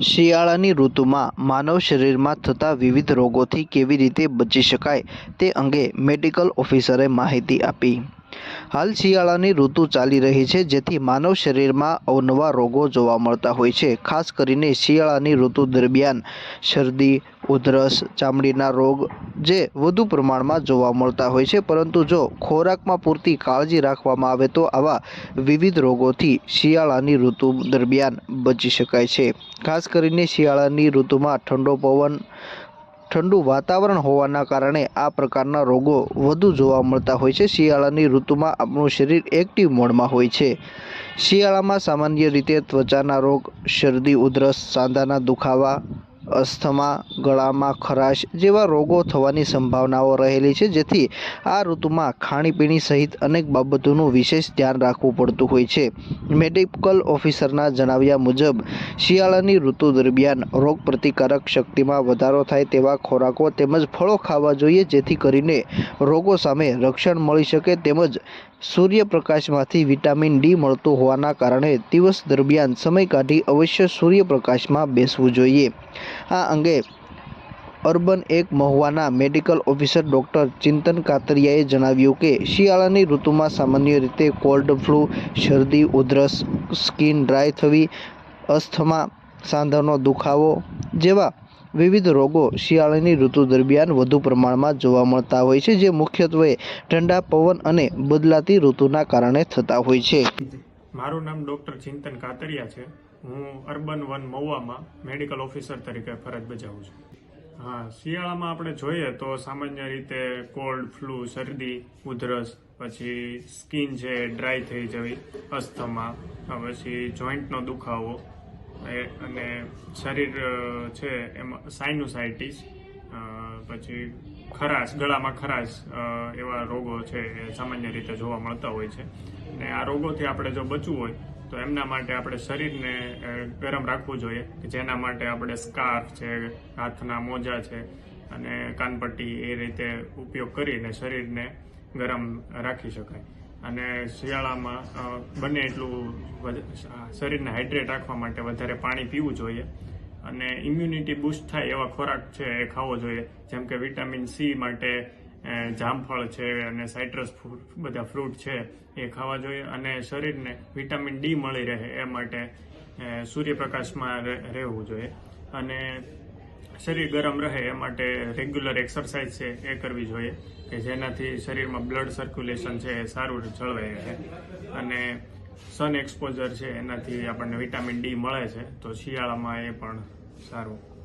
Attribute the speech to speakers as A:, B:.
A: શિયાળાની ઋતુમાં માનવ શરીરમાં થતા વિવિધ રોગોથી કેવી રીતે બચી શકાય તે અંગે મેડિકલ ઓફિસરે માહિતી આપી. હાલ શિયાળાની ઋતુ ચાલી રહી છે, જેથી માનવ શરીરમાં અવનવા રોગો જોવા મળતા હોય છે. ખાસ કરીને શિયાળાની ઋતુ દરમિયાન શરદી, ઉધરસ, ચામડીના રોગ જે વધુ પ્રમાણમાં જોવા મળતા હોય છે. પરંતુ જો ખોરાકમાં પૂરતી કાળજી રાખવામાં આવે તો આવા વિવિધ રોગોથી શિયાળાની ઋતુ દરમિયાન બચી શકાય છે. ખાસ કરીને શિયાળાની ઋતુમાં ઠંડો પવન ઠંડુ વાતાવરણ હોવાના કારણે આ પ્રકારના રોગો વધુ જોવા મળતા હોય છે. શિયાળાની ઋતુમાં આપણું શરીર એક્ટિવ મોડમાં હોય છે. શિયાળામાં સામાન્ય રીતે ત્વચાના રોગ, શરદી, ઉધરસ, સાંધાના દુખાવા અસ્થમા, ગળામાં ખરાશ જેવા રોગો થવાની સંભાવનાઓ રહેલી છે. જેથી આ ઋતુમાં ખાણીપીણી સહિત અનેક બાબતોનું વિશેષ ધ્યાન રાખવું પડતું હોય છે. મેડિકલ ઓફિસરના જણાવ્યા મુજબ, શિયાળાની ઋતુ દરમિયાન રોગ પ્રતિકારક શક્તિમાં વધારો થાય તેવા ખોરાકો તેમજ ફળો ખાવા જોઈએ, જેથી કરીને રોગો સામે રક્ષણ મળી શકે તેમજ સૂર્યપ્રકાશમાંથી વિટામિન ડી મળતું હોવાના કારણે દિવસ દરમિયાન સમય કાઢી અવશ્ય સૂર્યપ્રકાશમાં બેસવું જોઈએ. આ અંગે અર્બન એક મહુવાના મેડિકલ ઓફિસર ડૉક્ટર ચિંતન કાતરિયાએ જણાવ્યું કે, શિયાળાની ઋતુમાં સામાન્ય રીતે કોલ્ડ ફ્લૂ, શરદી, ઉધરસ, સ્કિન ડ્રાય થવી, અસ્થમા, સાંધાનો દુખાવો જેવા વિવિધ રોગો શિયાળાની ઋતુ દરમિયાન વધુ પ્રમાણમાં જોવા મળતા હોય છે, જે મુખ્યત્વે ઠંડા, પવન અને બદલાતી ઋતુના કારણે થતા હોય છે.
B: મારું નામ ડૉક્ટર ચિંતન કાતરિયા છે. હું અર્બન વન મહુવામાં મેડિકલ ઓફિસર તરીકે ફરજ બજાવું છું. હા, શિયાળામાં આપણે જોઈએ તો સામાન્ય રીતે કોલ્ડ, ફ્લૂ, શરદી, ઉધરસ, પછી સ્કિન છે, ડ્રાય થઈ જવી, અસ્થમા પછી જોઈન્ટનો દુખાવો અને શરીર છે, એમાં સાઇનુસાઇટિસ પછી ખરાશ, ગળામાં ખરાશ એવા રોગો છે એ સામાન્ય રીતે જોવા મળતા હોય છે. અને આ રોગોથી આપણે જો બચવું હોય, તો એમના માટે આપણે શરીરને ગરમ રાખવું જોઈએ કે જેના માટે આપણે સ્કાર્ફ છે, હાથના મોજા છે અને કાનપટ્ટી એ રીતે ઉપયોગ કરીને શરીરને ગરમ રાખી શકાય. અને શિયાળામાં બને એટલું શરીરને હાઇડ્રેટ રાખવા માટે વધારે પાણી પીવું જોઈએ. અને ઇમ્યુનિટી બૂસ્ટ થાય એવા ખોરાક છે એ ખાવો જોઈએ. જેમ કે વિટામિન સી માટે જામફળ છે અને સાઇટ્રસ ફ્રૂટ બધા ફ્રૂટ છે એ ખાવા જોઈએ. અને શરીરને વિટામિન ડી મળી રહે એ માટે સૂર્યપ્રકાશમાં રહે- રહેવું જોઈએ. અને શરીર ગરમ રહે એ માટે રેગ્યુલર એક્સરસાઇઝ છે, એ કરવી જોઈએ, કે જેનાથી શરીરમાં બ્લડ સર્ક્યુલેશન છે એ સારું જળવાઈ રહે. અને સન એક્સપોઝર છે, એનાથી આપણને વિટામિન ડી મળે છે, તો શિયાળામાં એ પણ સારું.